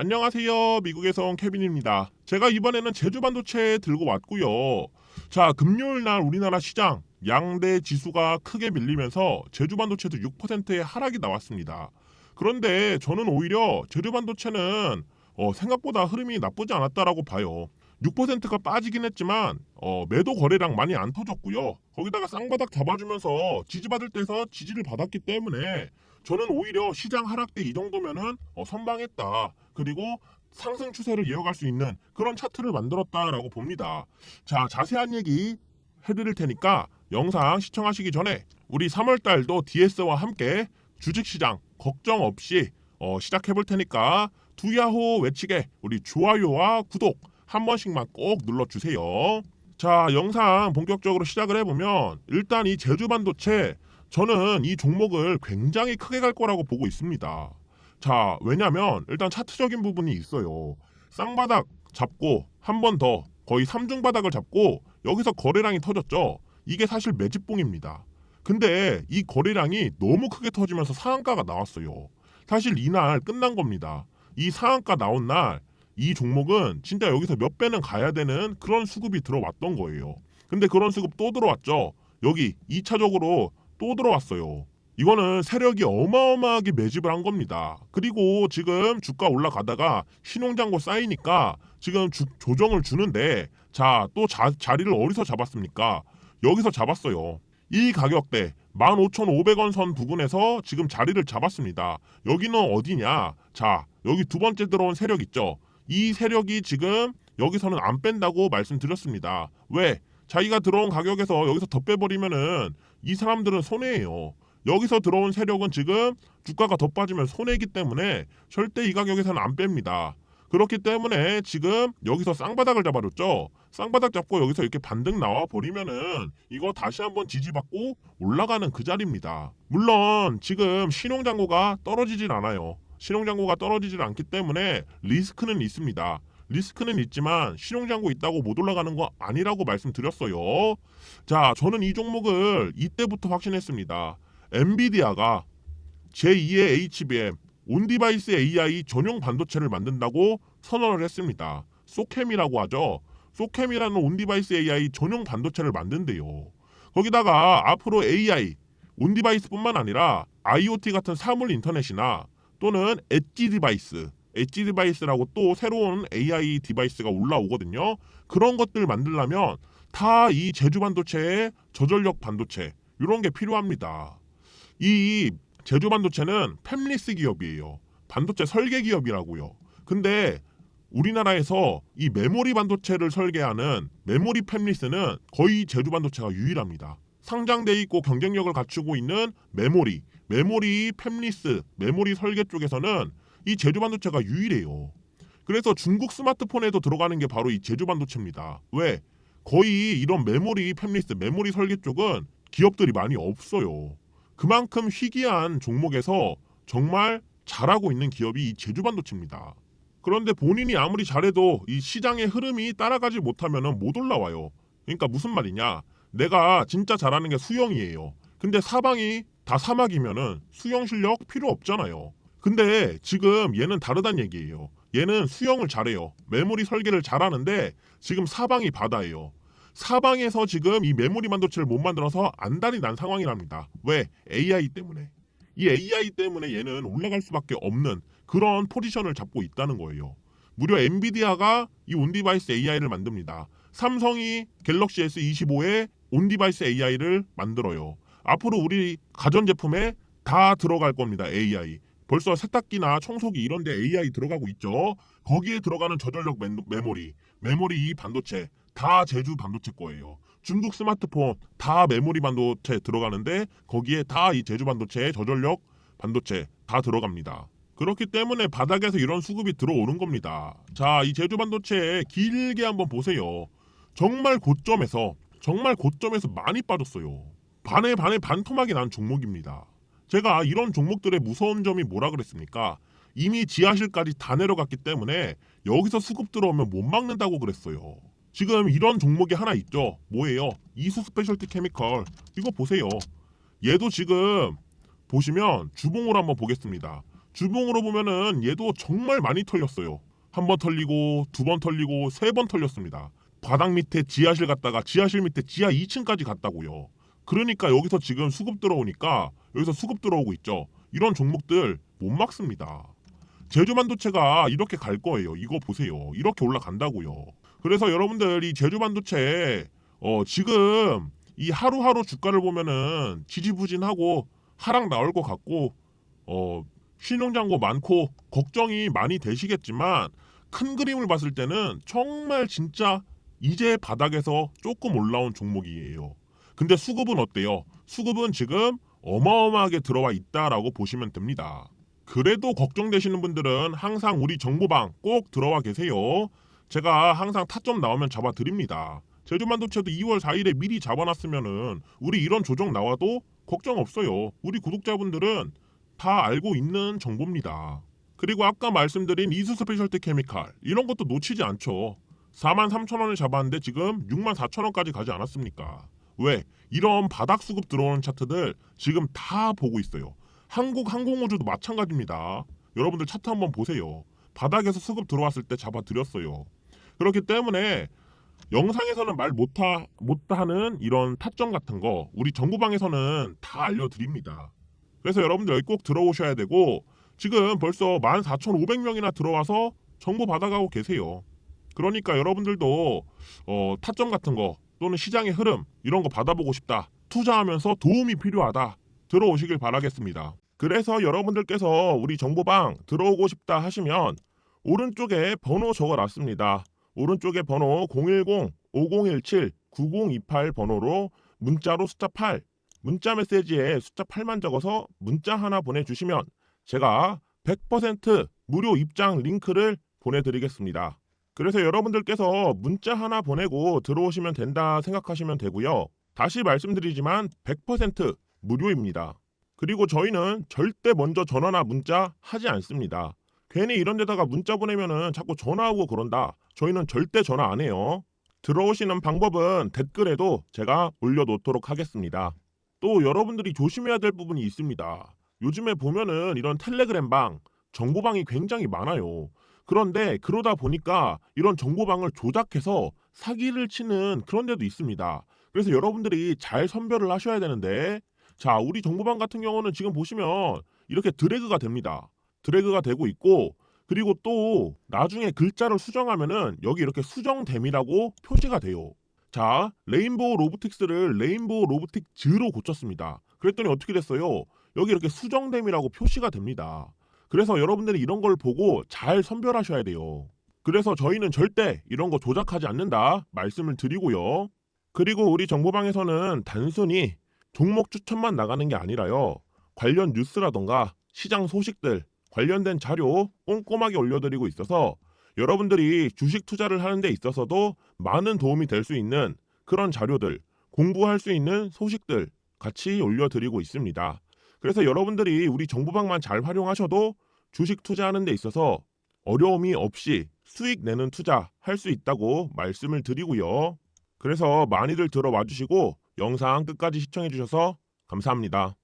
안녕하세요. 미국에서 온 케빈입니다. 제가 이번에는 제주 반도체 들고 왔고요. 자, 금요일 날 우리나라 시장 양대 지수가 크게 밀리면서 제주 반도체도 6%의 하락이 나왔습니다. 그런데 저는 오히려 제주 반도체는 어, 생각보다 흐름이 나쁘지 않았다라고 봐요. 6%가 빠지긴 했지만 어, 매도 거래량 많이 안 터졌고요. 거기다가 쌍바닥 잡아주면서 지지받을 때서 지지를 받았기 때문에 저는 오히려 시장 하락 때 이 정도면은 어, 선방했다. 그리고 상승 추세를 이어갈 수 있는 그런 차트를 만들었다라고 봅니다. 자, 자세한 얘기 해드릴 테니까 영상 시청하시기 전에 우리 3월 달도 DS와 함께 주식시장 걱정 없이 어, 시작해볼 테니까 두야호 외치게 우리 좋아요와 구독 한 번씩만 꼭 눌러주세요. 자, 영상 본격적으로 시작을 해보면 일단 이 제주 반도체 저는 이 종목을 굉장히 크게 갈 거라고 보고 있습니다. 자, 왜냐면 일단 차트적인 부분이 있어요. 쌍바닥 잡고 한 번 더 거의 삼중 바닥을 잡고 여기서 거래량이 터졌죠. 이게 사실 매집봉입니다. 근데 이 거래량이 너무 크게 터지면서 상한가가 나왔어요. 사실 이날 끝난 겁니다. 이 상한가 나온 날 이 종목은 진짜 여기서 몇 배는 가야 되는 그런 수급이 들어왔던 거예요. 근데 그런 수급 또 들어왔죠. 여기 2차적으로 또 들어왔어요. 이거는 세력이 어마어마하게 매집을 한 겁니다. 그리고 지금 주가 올라가다가 신용장고 쌓이니까 지금 주- 조정을 주는데 자 또 자리를 어디서 잡았습니까? 여기서 잡았어요. 이 가격대 15,500원 선 부분에서 지금 자리를 잡았습니다. 여기는 어디냐? 자 여기 두 번째 들어온 세력 있죠. 이 세력이 지금 여기서는 안 뺀다고 말씀드렸습니다. 왜? 자기가 들어온 가격에서 여기서 더 빼버리면은 이 사람들은 손해예요. 여기서 들어온 세력은 지금 주가가 더 빠지면 손해이기 때문에 절대 이 가격에서는 안 뺍니다. 그렇기 때문에 지금 여기서 쌍바닥을 잡아줬죠. 쌍바닥 잡고 여기서 이렇게 반등 나와 버리면은 이거 다시 한번 지지받고 올라가는 그 자리입니다. 물론 지금 신용장고가 떨어지진 않아요. 신용장고가 떨어지질 않기 때문에 리스크는 있습니다. 리스크는 있지만 신용장고 있다고 못 올라가는 거 아니라고 말씀드렸어요. 자, 저는 이 종목을 이때부터 확신했습니다. 엔비디아가 제2의 HBM 온디바이스 AI 전용 반도체를 만든다고 선언을 했습니다. 소캠이라고 하죠. 소캠이라는 온디바이스 AI 전용 반도체를 만든대요. 거기다가 앞으로 AI 온디바이스뿐만 아니라 IoT 같은 사물 인터넷이나 또는 엣지 디바이스, 엣지 디바이스라고 또 새로운 AI 디바이스가 올라오거든요. 그런 것들 만들려면 다 이 제주 반도체의 저전력 반도체 이런 게 필요합니다. 이 제주 반도체는 팹리스 기업이에요. 반도체 설계 기업이라고요. 근데 우리나라에서 이 메모리 반도체를 설계하는 메모리 팹리스는 거의 제주 반도체가 유일합니다. 상장돼 있고 경쟁력을 갖추고 있는 메모리, 메모리 팹리스, 메모리 설계 쪽에서는 이 제주 반도체가 유일해요. 그래서 중국 스마트폰에도 들어가는 게 바로 이 제주 반도체입니다. 왜? 거의 이런 메모리 팹리스, 메모리 설계 쪽은 기업들이 많이 없어요. 그만큼 희귀한 종목에서 정말 잘하고 있는 기업이 이 제주 반도체입니다. 그런데 본인이 아무리 잘해도 이 시장의 흐름이 따라가지 못하면 못 올라와요. 그러니까 무슨 말이냐? 내가 진짜 잘하는 게 수영이에요. 근데 사방이 다 사막이면은 수영 실력 필요 없잖아요. 근데 지금 얘는 다르단 얘기예요. 얘는 수영을 잘해요. 메모리 설계를 잘하는데 지금 사방이 바다예요. 사방에서 지금 이 메모리 반도체를 못 만들어서 안달이 난 상황이랍니다. 왜? AI 때문에. 이 AI 때문에 얘는 올라갈 수밖에 없는 그런 포지션을 잡고 있다는 거예요. 무려 엔비디아가 이 온디바이스 AI를 만듭니다. 삼성이 갤럭시 S25에 온디바이스 AI를 만들어요. 앞으로 우리 가전제품에 다 들어갈 겁니다. AI. 벌써 세탁기나 청소기 이런 데 AI 들어가고 있죠. 거기에 들어가는 저전력 멘- 메모리, 메모리 이 반도체 다 제주 반도체 거예요. 중국 스마트폰 다 메모리 반도체 들어가는데 거기에 다 이 제주 반도체의 저전력 반도체 다 들어갑니다. 그렇기 때문에 바닥에서 이런 수급이 들어오는 겁니다. 자, 이 제주 반도체 길게 한번 보세요. 정말 고점에서 정말 고점에서 많이 빠졌어요. 반에 반에 반토막이 난 종목입니다. 제가 이런 종목들의 무서운 점이 뭐라 그랬습니까? 이미 지하실까지 다 내려갔기 때문에 여기서 수급 들어오면 못 막는다고 그랬어요. 지금 이런 종목이 하나 있죠. 뭐예요? 이수 스페셜티 케미컬. 이거 보세요. 얘도 지금 보시면 주봉으로 한번 보겠습니다. 주봉으로 보면은 얘도 정말 많이 털렸어요. 한 번 털리고 두 번 털리고 세 번 털렸습니다. 바닥 밑에 지하실 갔다가 지하실 밑에 지하 2층까지 갔다고요. 그러니까 여기서 지금 수급 들어오니까 여기서 수급 들어오고 있죠. 이런 종목들 못 막습니다. 제주반도체가 이렇게 갈 거예요. 이거 보세요. 이렇게 올라간다고요. 그래서 여러분들 이 제주반도체 어 지금 이 하루하루 주가를 보면은 지지부진하고 하락 나올 것 같고 어 신용장고 많고 걱정이 많이 되시겠지만 큰 그림을 봤을 때는 정말 진짜 이제 바닥에서 조금 올라온 종목이에요. 근데 수급은 어때요? 수급은 지금 어마어마하게 들어와 있다라고 보시면 됩니다. 그래도 걱정되시는 분들은 항상 우리 정보방 꼭 들어와 계세요. 제가 항상 타점 나오면 잡아드립니다. 제주반도체도 2월 4일에 미리 잡아놨으면은 우리 이런 조정 나와도 걱정 없어요. 우리 구독자분들은 다 알고 있는 정보입니다. 그리고 아까 말씀드린 이수 스페셜티 케미칼 이런 것도 놓치지 않죠. 4만 3천 원을 잡았는데 지금 6만 4천 원까지 가지 않았습니까? 왜? 이런 바닥 수급 들어오는 차트들 지금 다 보고 있어요. 한국 항공우주도 마찬가지입니다. 여러분들 차트 한번 보세요. 바닥에서 수급 들어왔을 때 잡아드렸어요. 그렇기 때문에 영상에서는 말 못하, 못하는 이런 타점 같은 거 우리 정보방에서는 다 알려드립니다. 그래서 여러분들 여기 꼭 들어오셔야 되고 지금 벌써 14,500명이나 들어와서 정보 받아가고 계세요. 그러니까 여러분들도 어, 타점 같은 거 또는 시장의 흐름 이런 거 받아보고 싶다. 투자하면서 도움이 필요하다. 들어오시길 바라겠습니다. 그래서 여러분들께서 우리 정보방 들어오고 싶다 하시면 오른쪽에 번호 적어놨습니다. 오른쪽에 번호 010-5017-9028 번호로 문자로 숫자 8 문자 메시지에 숫자 8만 적어서 문자 하나 보내주시면 제가 100% 무료 입장 링크를 보내드리겠습니다. 그래서 여러분들께서 문자 하나 보내고 들어오시면 된다 생각하시면 되고요. 다시 말씀드리지만 100% 무료입니다. 그리고 저희는 절대 먼저 전화나 문자 하지 않습니다. 괜히 이런 데다가 문자 보내면은 자꾸 전화 오고 그런다. 저희는 절대 전화 안 해요. 들어오시는 방법은 댓글에도 제가 올려놓도록 하겠습니다. 또 여러분들이 조심해야 될 부분이 있습니다. 요즘에 보면은 이런 텔레그램 방, 정보방이 굉장히 많아요. 그런데 그러다 보니까 이런 정보방을 조작해서 사기를 치는 그런 데도 있습니다. 그래서 여러분들이 잘 선별을 하셔야 되는데 자, 우리 정보방 같은 경우는 지금 보시면 이렇게 드래그가 됩니다. 드래그가 되고 있고 그리고 또 나중에 글자를 수정하면은 여기 이렇게 수정됨이라고 표시가 돼요. 자, 레인보우 로보틱스를 레인보우 로보틱 즈로 고쳤습니다. 그랬더니 어떻게 됐어요? 여기 이렇게 수정됨이라고 표시가 됩니다. 그래서 여러분들이 이런 걸 보고 잘 선별하셔야 돼요. 그래서 저희는 절대 이런 거 조작하지 않는다 말씀을 드리고요. 그리고 우리 정보방에서는 단순히 종목 추천만 나가는 게 아니라요. 관련 뉴스라던가 시장 소식들 관련된 자료 꼼꼼하게 올려드리고 있어서 여러분들이 주식 투자를 하는 데 있어서도 많은 도움이 될 수 있는 그런 자료들, 공부할 수 있는 소식들 같이 올려드리고 있습니다. 그래서 여러분들이 우리 정보방만 잘 활용하셔도 주식 투자하는 데 있어서 어려움이 없이 수익 내는 투자 할 수 있다고 말씀을 드리고요. 그래서 많이들 들어와 주시고 영상 끝까지 시청해 주셔서 감사합니다.